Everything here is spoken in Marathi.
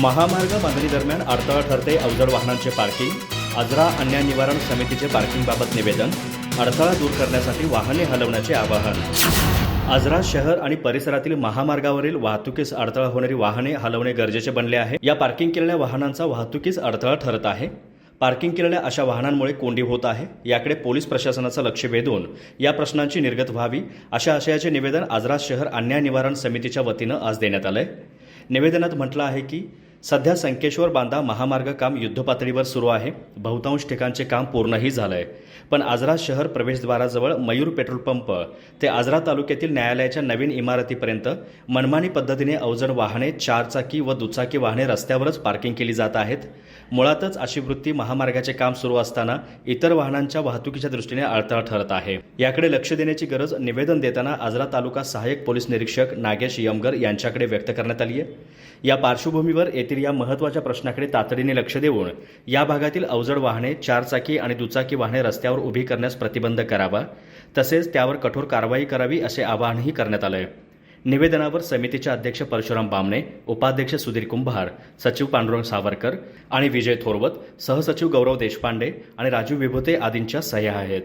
महामार्ग बांधणी दरम्यान अडथळा ठरते अवजड वाहनांचे पार्किंग आजरा अन्याय निवारण समितीचे पार्किंगबाबत निवेदन अडथळा दूर करण्यासाठी वाहने हलवण्याचे आवाहन. आजरा शहर आणि परिसरातील महामार्गावरील वाहतुकीस अडथळा होणारी वाहने हलवणे गरजेचे बनले आहे. या पार्किंग केलेल्या वाहनांचा वाहतुकीस अडथळा ठरत आहे. पार्किंग केलेल्या अशा वाहनांमुळे कोंडी होत आहे. याकडे पोलीस प्रशासनाचं लक्ष वेधून या प्रश्नांची निर्गत व्हावी अशा आशयाचे निवेदन आजरा शहर अन्याय निवारण समितीच्या वतीनं आज देण्यात आलंय. निवेदनात म्हटलं आहे की सध्या संकेश्वर बांधा महामार्ग काम युद्धपातळीवर सुरू आहे. बहुतांश ठिकाणचे काम पूर्णही झालंय. पण आजरा शहर प्रवेशद्वाराजवळ मयूर पेट्रोल पंप ते आजरा तालुक्यातील न्यायालयाच्या नवीन इमारतीपर्यंत मनमानी पद्धतीने अवजड वाहने चारचाकी व दुचाकी वाहने रस्त्यावरच पार्किंग केली जात आहेत. मुळातच अशी वृत्ती महामार्गाचे काम सुरू असताना इतर वाहनांच्या वाहतुकीच्या दृष्टीने अडथळा ठरत आहे. याकडे लक्ष देण्याची गरज निवेदन देताना आजरा तालुका सहाय्यक पोलीस निरीक्षक नागेश यमगर यांच्याकडे व्यक्त करण्यात आली आहे या पार्श्वभूमीवर येथील या महत्त्वाच्या प्रश्नाकडे तातडीने लक्ष देऊन या भागातील अवजड वाहने चारचाकी आणि दुचाकी वाहने रस्त्यावर उभी करण्यास प्रतिबंध करावा. तसेच त्यावर कठोर कारवाई करावी असे आवाहनही करण्यात आलं आहे निवेदनावर समितीचे अध्यक्ष परशुराम बामणे उपाध्यक्ष सुधीर कुंभार सचिव पांडुरंग सावरकर आणि विजय थोरवत सहसचिव गौरव देशपांडे आणि राजू विभूते आदींच्या सह्या आहेत.